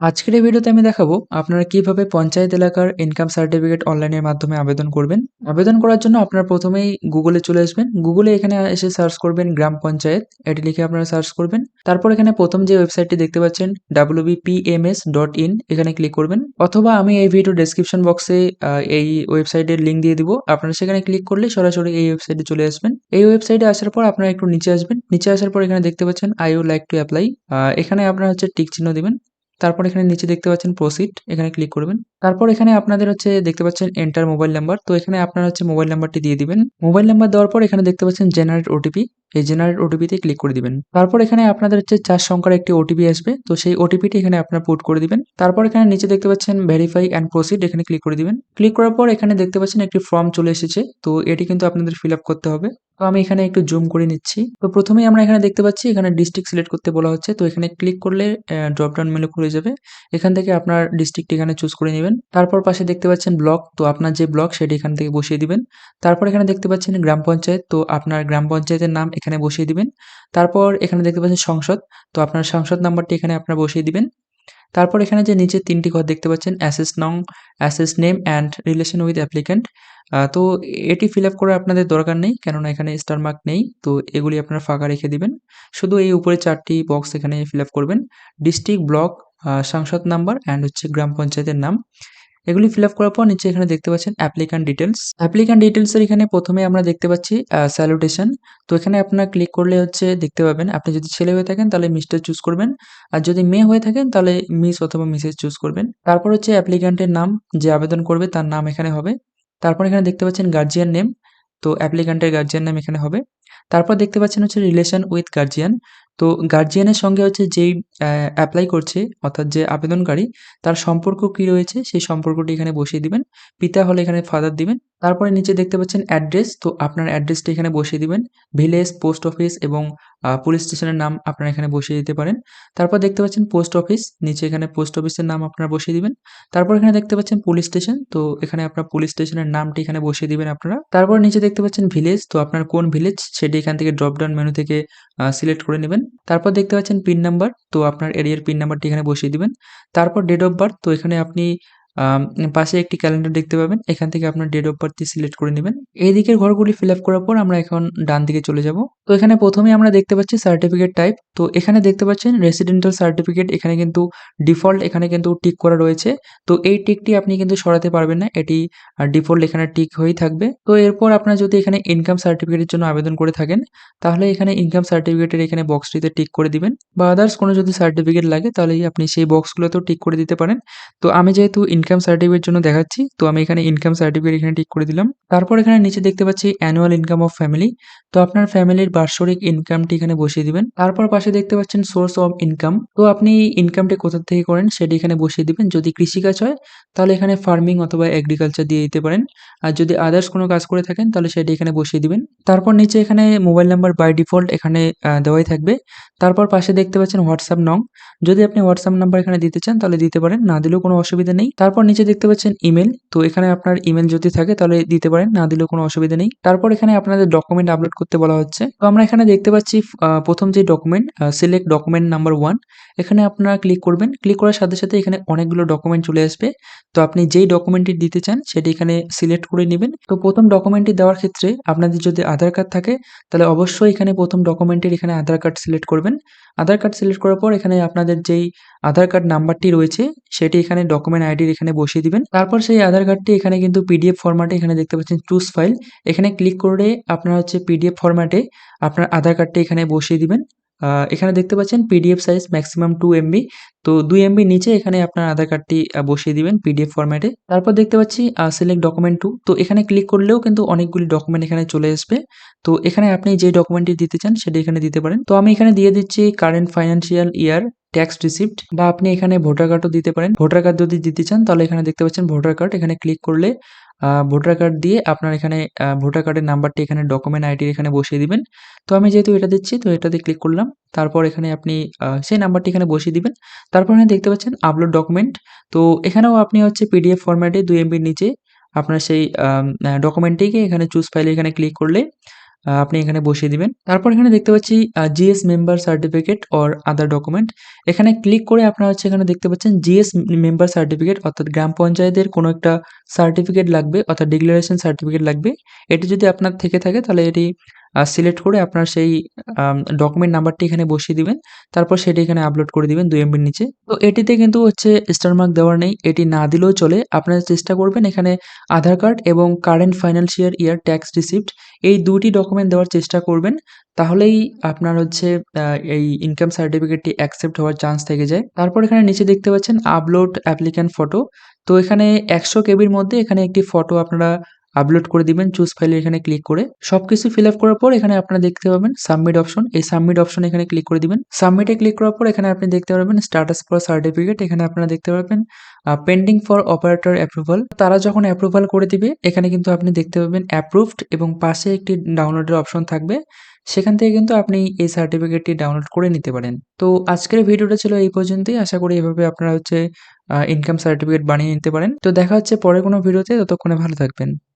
আজকের এই ভিডিওতে আমি দেখাবো আপনারা কীভাবে পঞ্চায়েত এলাকার ইনকাম সার্টিফিকেট অনলাইনের মাধ্যমে আবেদন করবেন। আবেদন করার জন্য আপনারা প্রথমেই গুগলে চলে আসবেন। গুগলে এখানে এসে সার্চ করবেন গ্রাম পঞ্চায়েত। এটি লিখে আপনারা সার্চ করবেন। তারপর এখানে প্রথম যে ওয়েবসাইটটি দেখতে পাচ্ছেন ডাব্লিউবিপিএমএস ডট ইন এখানে ক্লিক করবেন। অথবা আমি এই ভিডিও ডেসক্রিপশন বক্সে এই ওয়েবসাইটের লিঙ্ক দিয়ে দিব। আপনারা সেখানে ক্লিক করলে সরাসরি এই ওয়েবসাইটে চলে আসবেন। এই ওয়েবসাইটে আসার পর আপনারা একটু নিচে আসবেন। নিচে আসার পর এখানে দেখতে পাচ্ছেন I you like to apply এখানে আপনারা হচ্ছে টিক চিহ্ন দিবেন। তারপর এখানে নিচে দেখতে পাচ্ছেন প্রসিড এখানে ক্লিক করবেন। তারপর এখানে আপনাদের হচ্ছে দেখতে পাচ্ছেন এন্টার মোবাইল নাম্বার তো এখানে আপনারা হচ্ছে মোবাইল নাম্বারটি দিয়ে দিবেন। মোবাইল নাম্বার দেওয়ার পর এখানে দেখতে পাচ্ছেন জেনারেট ওটিপি এই জেনারেট ওটিপিতে ক্লিক করে দিবেন। তারপর এখানে আপনাদের হচ্ছে চার সংখ্যার একটি ওটিপি আসবে। তো সেই ওটিপিটি এখানে আপনার পুট করে দিবেন। তারপর এখানে নিচে দেখতে পাচ্ছেন ভেরিফাই অ্যান্ড প্রসিড এখানে ক্লিক করে দিবেন। ক্লিক করার পর এখানে দেখতে পাচ্ছেন একটি ফর্ম চলে এসেছে। তো এটি কিন্তু আপনাদের ফিল করতে হবে। তো আমি এখানে একটু জুম করে নিচ্ছি। তো প্রথমেই আমরা এখানে দেখতে পাচ্ছি এখানে ডিস্ট্রিক্ট সিলেক্ট করতে বলা হচ্ছে। তো এখানে ক্লিক করলে ড্রপ ডাউন মেনু খুলে যাবে। এখান থেকে আপনার ডিস্ট্রিক্ট এখানে চুজ করে নেবেন। তারপর পাশে দেখতে পাচ্ছেন ব্লক তো আপনার যে ব্লক সেটি এখান থেকে বসিয়ে দিবেন। তারপর এখানে দেখতে পাচ্ছেন গ্রাম পঞ্চায়েত। তো আপনার গ্রাম পঞ্চায়েতের নাম এখানে বসিয়ে দিবেন। তারপর এখানে দেখতে পাচ্ছেন সংসদ। তো আপনার সংসদ নাম্বারটি এখানে আপনার বসিয়ে দিবেন। তারপর এখানে যে নিচে তিনটি ঘর দেখতে পাচ্ছেন, অ্যাসেস নং, assessee name and relation with applicant. তো এটি ফিল আপ করার আপনাদের দরকার নেই, কেননা এখানে স্টার মার্ক নেই। তো এগুলি আপনারা ফাঁকা রেখে দিবেন। শুধু এই উপরে চারটি বক্স এখানে ফিল আপ করবেন। ডিস্ট্রিক্ট ব্লক সংসদ নাম্বার অ্যান্ড হচ্ছে গ্রাম পঞ্চায়েতের নাম। এগুলি ফিল আপ করার পর নিচে এখানে দেখতে পাচ্ছেন অ্যাপ্লিকান্ট ডিটেলস অ্যাপ্লিকান্ট ডিটেলসের এখানে প্রথমে আমরা দেখতে পাচ্ছি স্যালুটেশন তো এখানে আপনার ক্লিক করলে হচ্ছে দেখতে পাবেন, আপনি যদি ছেলে হয়ে থাকেন তাহলে মিস্টার চুজ করবেন, আর যদি মেয়ে হয়ে থাকেন তাহলে মিস অথবা মিসেস চুজ করবেন। তারপর হচ্ছে অ্যাপ্লিকান্টের নাম যে আবেদন করবে তার নাম এখানে হবে। তারপর এখানে দেখতে পাচ্ছেন গার্জিয়ান নেম তো অ্যাপ্লিকান্টের গার্জিয়ান নাম এখানে হবে। তারপর দেখতে পাচ্ছেন হচ্ছে রিলেশন উইথ গার্জিয়ান তো গার্জিয়ানের সঙ্গে হচ্ছে যেই অ্যাপ্লাই করছে, অর্থাৎ যে আবেদনকারী, তার সম্পর্ক কি রয়েছে, সেই সম্পর্কটি এখানে বসিয়ে দিবেন। পিতা হলে এখানে ফাদার দিবেন। তারপরে নিচে দেখতে পাচ্ছেন অ্যাড্রেস তো আপনার অ্যাড্রেসটি এখানে বসিয়ে দিবেন। ভিলেজ পোস্ট অফিস এবং পুলিশ স্টেশনের নাম আপনারা এখানে বসিয়ে দিতে পারেন। তারপর দেখতে পাচ্ছেন পোস্ট অফিস নিচে এখানে পোস্ট অফিসের নাম আপনারা বসিয়ে দিবেন। তারপর এখানে দেখতে পাচ্ছেন পুলিশ স্টেশন তো এখানে আপনার পুলিশ স্টেশনের নামটি এখানে বসিয়ে দিবেন আপনারা। তারপর নিচে দেখতে পাচ্ছেন ভিলেজ তো আপনার কোন ভিলেজ সেটি এখান থেকে ড্রপ ডাউন মেনু থেকে সিলেক্ট করে নেবেন। তারপর দেখতে পাচ্ছেন পিন নাম্বার তো আপনার এরিয়ার পিন নাম্বারটি এখানে বসিয়ে দিবেন। তারপর ডেট অফ বার্থ তো এখানে আপনি পাশে একটি ক্যালেন্ডার দেখতে পাবেন। এখান থেকে আপনার ডেট অফ বার্থ সিলেক্ট করে নেবেন। এই দিকের ঘরগুলি ফিল আপ করার পর আমরা এখন ডান দিকে চলে যাব। তো এখানে প্রথমে আমরা দেখতে পাচ্ছি সার্টিফিকেট টাইপ তো এখানে দেখতে পাচ্ছেন রেসিডেন্টাল সার্টিফিকেট এখানে কিন্তু ডিফল্ট এখানে কিন্তু টিক করা রয়েছে। তো এই টিকটি আপনি কিন্তু সরাতে পারবেন না। এটি ডিফল্ট এখানে টিক হয়েই থাকবে। তো এরপর আপনার যদি এখানে ইনকাম সার্টিফিকেটের জন্য আবেদন করে থাকেন, তাহলে এখানে ইনকাম সার্টিফিকেটের এখানে বক্সটিতে টিক করে দিবেন। বা আদার্স কোনো যদি সার্টিফিকেট লাগে তাহলে আপনি সেই বক্সগুলোতেও টিক করে দিতে পারেন। তো আমি যেহেতু ইনকাম সার্টিফিকেট জন্য দেখাচ্ছি। তো আমি এখানে ইনকাম সার্টিফিকেট এখানে টিক করে দিলাম। তারপর এখানে নিচে দেখতে পাচ্ছি অ্যানুয়াল ইনকাম অফ ফ্যামিলি তো আপনার ফ্যামিলির বার্ষরিক ইনকামটি এখানে বসিয়ে দিবেন। তারপর পাশে দেখতে পাচ্ছেন সোর্স অফ ইনকাম তো আপনি ইনকামটি কোথা থেকে করেন সেটি এখানে বসিয়ে দিবেন। যদি কৃষিকাজ হয়, তাহলে এখানে ফার্মিং অথবা এগ্রিকালচার দিয়ে দিতে পারেন। আর যদি আদার্স কোনো কাজ করে থাকেন, তাহলে সেটি এখানে বসিয়ে দিবেন। তারপর নিচে এখানে মোবাইল নাম্বার বাই ডিফল্ট এখানে দেওয়াই থাকবে। তারপর পাশে দেখতে পাচ্ছেন হোয়াটসঅ্যাপ নং যদি আপনি হোয়াটসঅ্যাপ নাম্বার এখানে দিতে চান, তাহলে দিতে পারেন। না দিলেও কোনো অসুবিধা নেই। তারপর নিচে দেখতে পাচ্ছেন ইমেল তো এখানে আপনার ইমেল যদি থাকে তাহলে দিতে পারেন, না দিলেও কোনো অসুবিধা নেই। তারপর এখানে আপনাদের ডকুমেন্ট আপলোড করতে বলা হচ্ছে। তো আমরা এখানে দেখতে পাচ্ছি প্রথম যে document select document number one এখানে আপনারা ক্লিক করবেন। ক্লিক করার সাথে সাথে এখানে অনেকগুলো ডকুমেন্ট চলে আসবে। তো আপনি যেই ডকুমেন্টটি দিতে চান, সেটি এখানে সিলেক্ট করে নেবেন। তো প্রথম ডকুমেন্টটি দেওয়ার ক্ষেত্রে আপনাদের যদি আধার কার্ড থাকে, তাহলে অবশ্যই এখানে প্রথম ডকুমেন্টের এখানে আধার কার্ড সিলেক্ট করবেন। আধার কার্ড সিলেক্ট করার পর এখানে আপনাদের যেই আধার কার্ড নাম্বারটি রয়েছে, সেটি এখানে ডকুমেন্ট আইডির এখানে বসিয়ে দিবেন। তারপর সেই আধার কার্ডটি এখানে কিন্তু পিডিএফ ফরম্যাটে এখানে দেখতে পাচ্ছেন চুজ ফাইল এখানে ক্লিক করে আপনার হচ্ছে পিডিএফ ফরম্যাটে আপনার আধার কার্ডটি এখানে বসিয়ে দিবেন। এখানে দেখতে পাচ্ছেন PDF size maximum two MB তো দুই এমবি নিচে এখানে আপনার আধার কার্ডটি বসিয়ে দিবেন পিডিএফ ফরম্যাটে তারপর দেখতে পাচ্ছি সিলেক্ট ডকুমেন্ট টু তো এখানে ক্লিক করলেও কিন্তু অনেকগুলি ডকুমেন্ট এখানে চলে আসবে। তো এখানে আপনি যে ডকুমেন্টটি দিতে চান, সেটা এখানে দিতে পারেন। তো আমি এখানে দিয়ে দিচ্ছি current financial year tax receipt বা আপনি এখানে ভোটার কার্ডও দিতে পারেন। ভোটার কার্ড যদি দিতে চান, তাহলে এখানে দেখতে পাচ্ছেন ভোটার কার্ড এখানে ক্লিক করলে ভোটার কার্ড দিয়ে আপনার এখানে ভোটার কার্ডের নাম্বারটি এখানে ডকুমেন্ট আইডির এখানে বসিয়ে দিবেন। তো আমি যেহেতু এটা দিচ্ছি, তো এটাতে ক্লিক করলাম। তারপর এখানে আপনি সেই নাম্বারটি এখানে বসিয়ে দিবেন। তারপর এখানে দেখতে পাচ্ছেন আপলোড ডকুমেন্ট তো এখানেও আপনি হচ্ছে পিডিএফ ফরম্যাটে দুই এমবির নিচে আপনার সেই ডকুমেন্টটিকে এখানে চুজ ফাইলে এখানে ক্লিক করলে আপনি এখানে বসিয়ে দিবেন। তারপর এখানে দেখতে পাচ্ছি GS member certificate or other document. এখানে ক্লিক করে আপনারা হচ্ছে এখানে দেখতে পাচ্ছেন জিএস মেম্বার সার্টিফিকেট অর্থাৎ গ্রাম পঞ্চায়েতের কোনো একটা সার্টিফিকেট লাগবে, অর্থাৎ ডিক্লারেশন সার্টিফিকেট লাগবে। এটি যদি আপনার থেকে থাকে, তাহলে এটি সিলেক্ট করে আপনার সেই ডকুমেন্ট নাম্বারটি এখানে বসিয়ে দিবেন। তারপর সেটি এখানে আপলোড করে দিবেন দুই এমবির নিচে। তো এটিতে কিন্তু হচ্ছে স্টার মার্ক দেওয়া নেই। এটি না দিলেও চলে। আপনারা চেষ্টা করবেন এখানে আধার কার্ড এবং current financial year tax receipt এই দুটি ডকুমেন্ট দেওয়ার চেষ্টা করবেন। তাহলেই আপনার হচ্ছে এই ইনকাম সার্টিফিকেটটি অ্যাকসেপ্ট হওয়ার চান্স থেকে যায়। তারপর এখানে নিচে দেখতে পাচ্ছেন আপলোড অ্যাপ্লিক্যান্ট ফটো। তো এখানে ১০০ কেবির মধ্যে এখানে একটি ফটো আপনারা আপলোড করে দিবেন চুজ ফাইলে এখানে ক্লিক করে। সবকিছু ফিল আপ করার পর এখানে আপনারা দেখতে পাবেন সাবমিট অপশন। এই সাবমিট অপশন এখানে ক্লিক করে দিবেন। সাবমিটে ক্লিক করার পর এখানে আপনি দেখতে পারবেন স্ট্যাটাস ফর সার্টিফিকেট এখানে আপনারা দেখতে পারবেন a pending for operator approval. তারা যখন অ্যাপ্রুভাল করে দিবে, এখানে কিন্তু আপনি দেখতে পাবেন অ্যাপ্রুভড এবং পাশে একটি ডাউনলোডের অপশন থাকবে। সেখান থেকে কিন্তু আপনি এই সার্টিফিকেটটি ডাউনলোড করে নিতে পারেন। তো আজকের ভিডিওটা ছিল এই পর্যন্তই। আশা করি এভাবে আপনারা হচ্ছে ইনকাম সার্টিফিকেট বানিয়ে নিতে পারেন। তো দেখা হচ্ছে পরের কোনো ভিডিওতে ততক্ষণে ভালো থাকবেন।